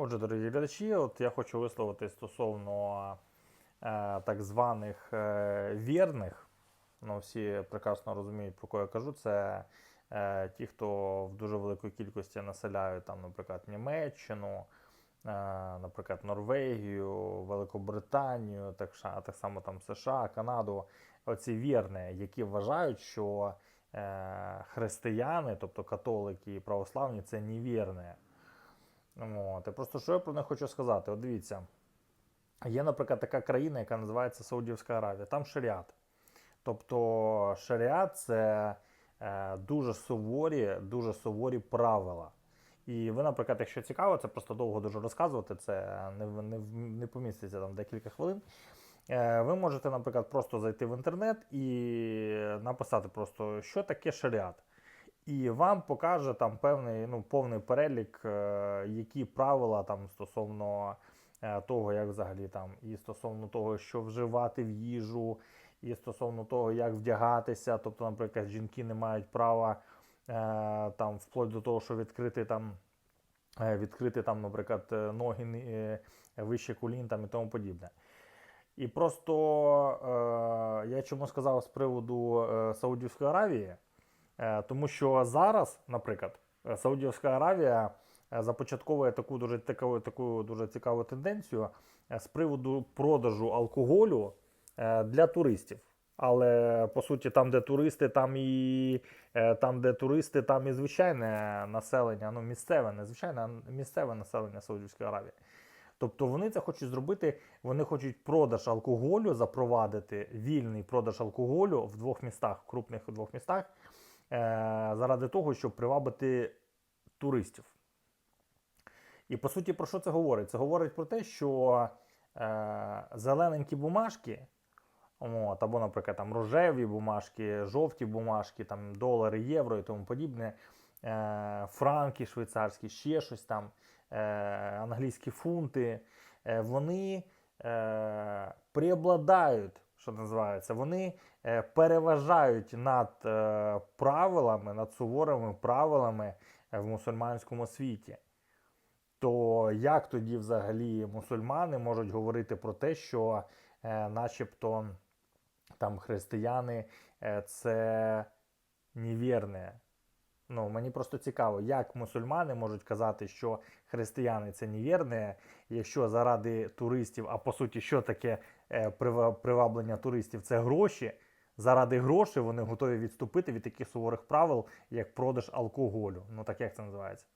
Отже, дорогі глядачі, от я хочу висловити стосовно е, так званих е, вірних. Ну, всі прекрасно розуміють, про кого я кажу. Це е, ті, хто в дуже великій кількості населяють, там, наприклад, Німеччину, е, наприклад, Норвегію, Великобританію, так, так само там США, Канаду. Оці вірні, які вважають, що е, християни, тобто католики і православні, це невірні. От. Просто що я про них хочу сказати? От дивіться, є, наприклад, така країна, яка називається Саудівська Аравія. Там шаріат. Тобто шаріат це е, дуже суворі, дуже суворі правила. І ви, наприклад, якщо цікаво, це просто довго дуже розказувати, це не, не, не поміститься там декілька хвилин. Е, Ви можете, наприклад, просто зайти в інтернет і написати просто, що таке шаріат. І вам покаже там певний ну, повний перелік, е, які правила там стосовно е, того, як взагалі там, і стосовно того, що вживати в їжу, і стосовно того, як вдягатися. Тобто, наприклад, жінки не мають права е, там, вплоть до того, що відкрити там, відкрити там, наприклад, ноги вище колін там, і тому подібне. І просто е, я чому сказав з приводу Саудівської Аравії. Е, Тому що зараз, наприклад, е, Саудівська Аравія е, започатковує таку дуже таку, таку дуже цікаву тенденцію з приводу продажу алкоголю для туристів. Але по суті, там, де туристи, там і там, де туристи, там і звичайне населення, ну місцеве, не звичайне, а місцеве населення Саудівської Аравії. Тобто вони це хочуть зробити, вони хочуть продаж алкоголю запровадити, вільний продаж алкоголю в двох містах, крупних двох містах, заради того, щоб привабити туристів. І по суті, про що це говорить? Це говорить про те, що е, зелененькі бумажки, от, або, наприклад, там рожеві бумажки, жовті бумажки, там долари, євро і тому подібне, е, франки швейцарські, ще щось там, е, англійські фунти, е, вони е, преобладають, що називається, вони е, переважають над е, правилами, над суворими правилами е, в мусульманському світі. То як тоді взагалі мусульмани можуть говорити про те, що начебто там християни це невірне? Ну, мені просто цікаво, як мусульмани можуть казати, що християни це невірне, якщо заради туристів, а по суті, що таке е, приваблення туристів? Це гроші. Заради грошей вони готові відступити від таких суворих правил, як продаж алкоголю. Ну так як це називається?